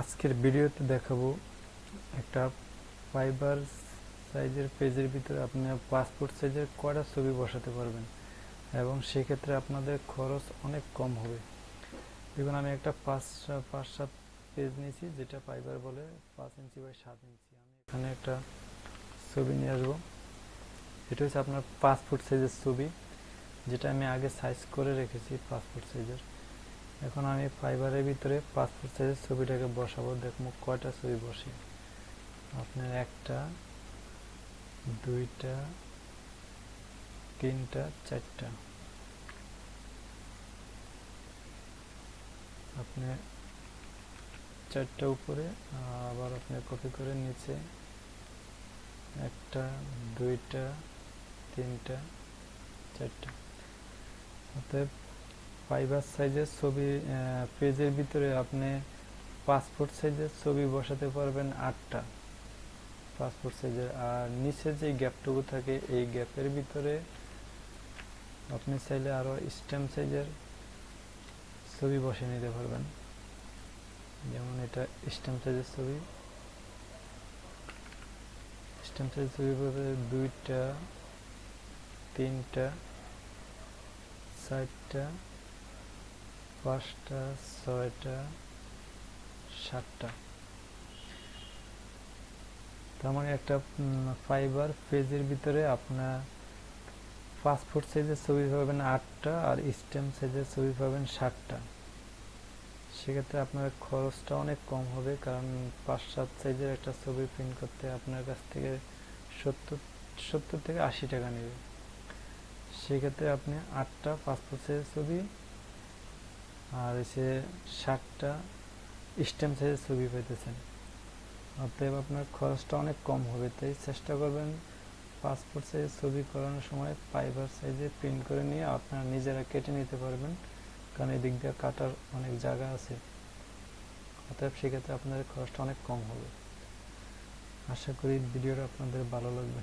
আজকের ভিডিওতে দেখাবো একটা ফাইবার সাইজের পেজের ভিতরে আপনি পাসপোর্ট সাইজের কয়টা ছবি বসাতে পারবেন এবং সেক্ষেত্রে আপনাদের খরচ অনেক কম হবে। দেখুন, আমি একটা পাঁচ পাঁচ সাত পেজ নিয়েছি, যেটা ফাইবার বলে পাঁচ ইঞ্চি বাই সাত ইঞ্চি। আমি এখানে একটা ছবি নিয়ে আসব। এটা হচ্ছে আপনার পাসপোর্ট সাইজের ছবি, যেটা আমি আগে সাইজ করে রেখেছি পাসপোর্ট সাইজের এখন আমি ফাইবারের ভিতরে পাসপোর্ট সাইজের ছবিটাকে বসাবো। দেখব কয়টা ছবি বসে? আপনার একটা, দুইটা, তিনটা, চারটা। আপনি চারটা উপরে, আবার আপনি কপি করে নিচে একটা, দুইটা, তিনটা, চারটা। অতএব ফাইবার সাইজের ছবি পেজের ভিতরে আপনি পাসপোর্ট সাইজের ছবি বসাতে পারবেন আটটা পাসপোর্ট সাইজের আর নিচে যে গ্যাপটুকু থাকে, এই গ্যাপের ভিতরে আপনি চাইলে আরও স্ট্যাম্প সাইজের ছবি বসে নিতে পারবেন। যেমন এটা স্ট্যাম্প সাইজের ছবি। স্ট্যাম্প সাইজের ছবি দুইটা, তিনটা, চারটা পাঁচটা, ছয়টা, সাতটা। তার মানে একটা ফাইবার পেজের ভিতরে আপনার পাসপোর্ট সাইজের ছবি পাবেন আটটা আর স্টেম সাইজের ছবি পাবেন ষাটটা সেক্ষেত্রে আপনার খরচটা অনেক কম হবে কারণ পাঁচ, সাত সাইজের একটা ছবি প্রিন্ট করতে আপনার কাছ থেকে সত্তর সত্তর থেকে আশি টাকা নেবে। সেক্ষেত্রে আপনি আটটা পাসপোর্ট সাইজের ছবি আর এসে ষাটটা স্ট্যাম্প সাইজের ছবি পেতেছেন। অতএব আপনার খরচটা অনেক কম হবে, তাই চেষ্টা করবেন পাসপোর্ট সাইজের ছবি করানোর সময় ফাইবার সাইজে প্রিন্ট করে নিয়ে আপনারা নিজেরা কেটে নিতে পারবেন, কারণ এদিক দিয়ে কাটার অনেক জায়গা আছে। অতএব সেক্ষেত্রে আপনাদের খরচটা অনেক কম হবে। আশা করি ভিডিওটা আপনাদের ভালো লাগবে।